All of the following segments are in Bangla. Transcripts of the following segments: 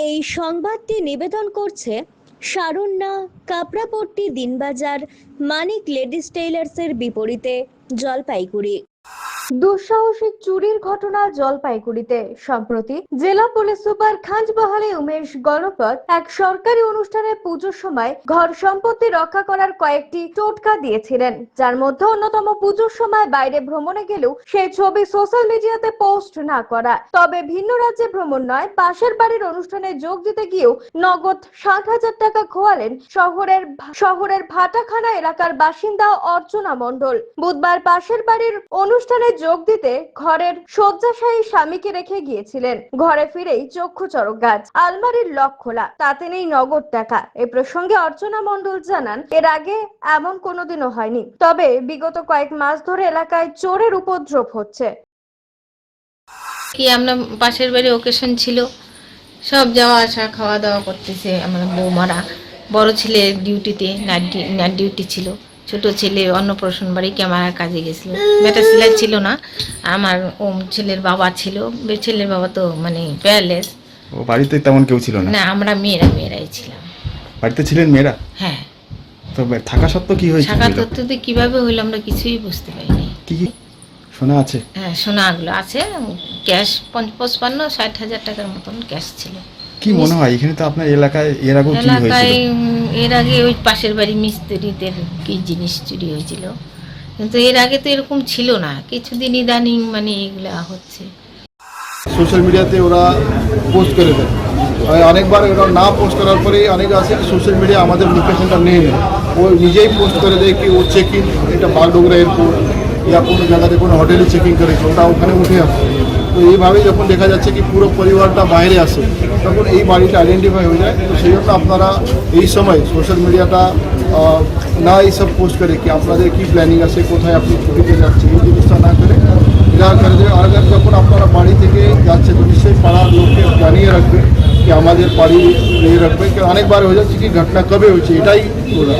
এই সংবাদটি নিবেদন করছে সারণ্যা কাপড়াপট্টি দিনবাজার মানিক লেডিস টেইলার্সের বিপরীতে জলপাইগুড়ি। দুঃসাহসিক চুরির ঘটনা জলপাইগুড়িতে। সম্প্রতি জেলা পুলিশ সুপার খাঁজবহালে উমেশ গণপত এক সরকারি অনুষ্ঠানে পুজোর সময় ঘর সম্পত্তি রক্ষা করার কয়েকটি টোটকা দিয়েছিলেন। যার মধ্যে অন্যতম পুজোর সময় বাইরে ভ্রমণে গেলেও সেই ছবি সোশ্যাল মিডিয়াতে পোস্ট না করা। তবে ভিন্ন রাজ্যে ভ্রমণ নয়, পাশের বাড়ির অনুষ্ঠানে যোগ দিতে গিয়েও নগদ ষাট হাজার টাকা খোয়ালেন শহরের শহরের ভাটাখানা এলাকার বাসিন্দা অর্চনা মণ্ডল। বুধবার পাশের বাড়ির অনুষ্ঠানে যোগ দিতে ঘরের শয্যাশায়ী স্বামীকে রেখে গিয়েছিলেন। ঘরে ফিরেই চক্ষু চরক গাছ, আলমারির লক খোলা, তাতে নেই নগদ টাকা। এ প্রসঙ্গে অর্চনা মণ্ডল জানান, এর আগে এমন কোনোদিনও হয়নি। তবে বিগত কয়েক মাস ধরে এলাকায় চোরের উপদ্রব হচ্ছে। কি আমরা পাশের বাড়ি ওকেশন ছিল, সব যাওয়া আসা, খাওয়া দাওয়া করতেছে আমার বৌমারা। বড় ছেলে ডিউটিতে নাইট ডিউটি ছিল। ছোট ছেলে অন্নপ্রাশন বাড়ি ক্যামেরার কাজে গেছিল। বেটা ছেলে ছিল না আমার ওম ছেলের বাবা ছিল। ছেলের বাবা তো মানে প্যারালেস। ও বাড়িতে তেমন কেউ ছিল না? না আমরা মেয়েরা মেয়েরাই ছিলাম। বাড়িতে ছিলেন মেয়েরা? হ্যাঁ। তো বে- থাকা সত্ত্বেও কি হয়েছিল? শাখা তত্ত্বতে কীভাবে হইল আমরা কিছুই বুঝতে পারিনি। কি কি শোনা আছে? হ্যাঁ সোনাগুলো আছে। ক্যাশ পঞ্চান্ন ষাট হাজার টাকার মতন ক্যাশ ছিল। কি মনে হয়? এখানে তো আপনার এলাকায় এর আগেও চুরি এলাকায় হয়েছিল। এর আগে ওই পাশের বাড়ি মিস্ত্রিদের কি জিনিস চুরি হয়েছিল। কিন্তু এর আগে তো এরকম ছিল না। কিছুদিন ইদানিং মানে এগুলা হচ্ছে। সোশ্যাল মিডিয়াতে ওরা পোস্ট করে দেয়। আর অনেকবার ওরা না পোস্ট করার পরেই অনেক আছে সোশ্যাল মিডিয়া আমাদের লোকেশনটা নিয়ে নেয় ও নিজেই পোস্ট করে দেয় কি ও চেক ইন এটা বাগডোগরা এয়ারপোর্ট ইয়া কোনো জায়গাতে কোনো হোটেলে চেকিং করেছে ওটা ওখানে উঠে আসে। তো এইভাবেই যখন দেখা যাচ্ছে কি পুরো পরিবারটা বাইরে আসে, তখন এই বাড়িটা আইডেন্টিফাই হয়ে যায়। তো সেই জন্য আপনারা এই সময় সোশ্যাল মিডিয়াটা না এইসব পোস্ট করে কি আপনাদের কি প্ল্যানিং আছে, কোথায় আপনি ছুটিতে যাচ্ছেন, এই জিনিসটা না করে যা করে যে আর যখন আপনারা বাড়ি থেকে যাচ্ছে তো নিশ্চয়ই পাড়ার লোককে জানিয়ে রাখবে কি আমাদের বাড়ি নিয়ে রাখবে কি অনেকবার হয়ে যাচ্ছে কি ঘটনা কবে হয়েছে, এটাই বলা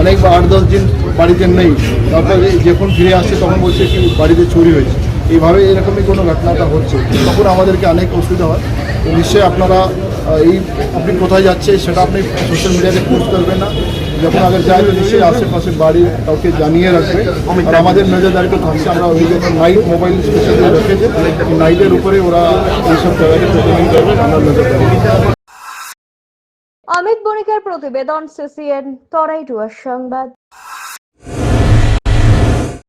অনেকবার আট দশ দিন বাড়িতে নেই। তারপরে যখন ফিরে আসছে তখন বলছে কি বাড়িতে চুরি হয়েছে। এইভাবে এরকমই কোনো ঘটনাটা হচ্ছে, তখন আমাদেরকে অনেক অসুবিধা হয়। তো নিশ্চয়ই আপনারা এই আপনি কোথায় যাচ্ছে সেটা আপনি সোশ্যাল মিডিয়াতে পোস্ট করবেন না। যখন আগে তো নিশ্চয়ই আশেপাশে বাড়ির কাউকে জানিয়ে রাখবে। আর আমাদের নজরদারিতে থাকছে, আমরা ওই যখন নাইট মোবাইল স্পেশালি রেখেছে। নাইটের উপরে ওরা এইসব জায়গাকে প্রতিদিন করবে, আমরা নজরদারি অমিত বণিকের প্রতিবেদন সিসিএন তরাইটুয়ার সংবাদ।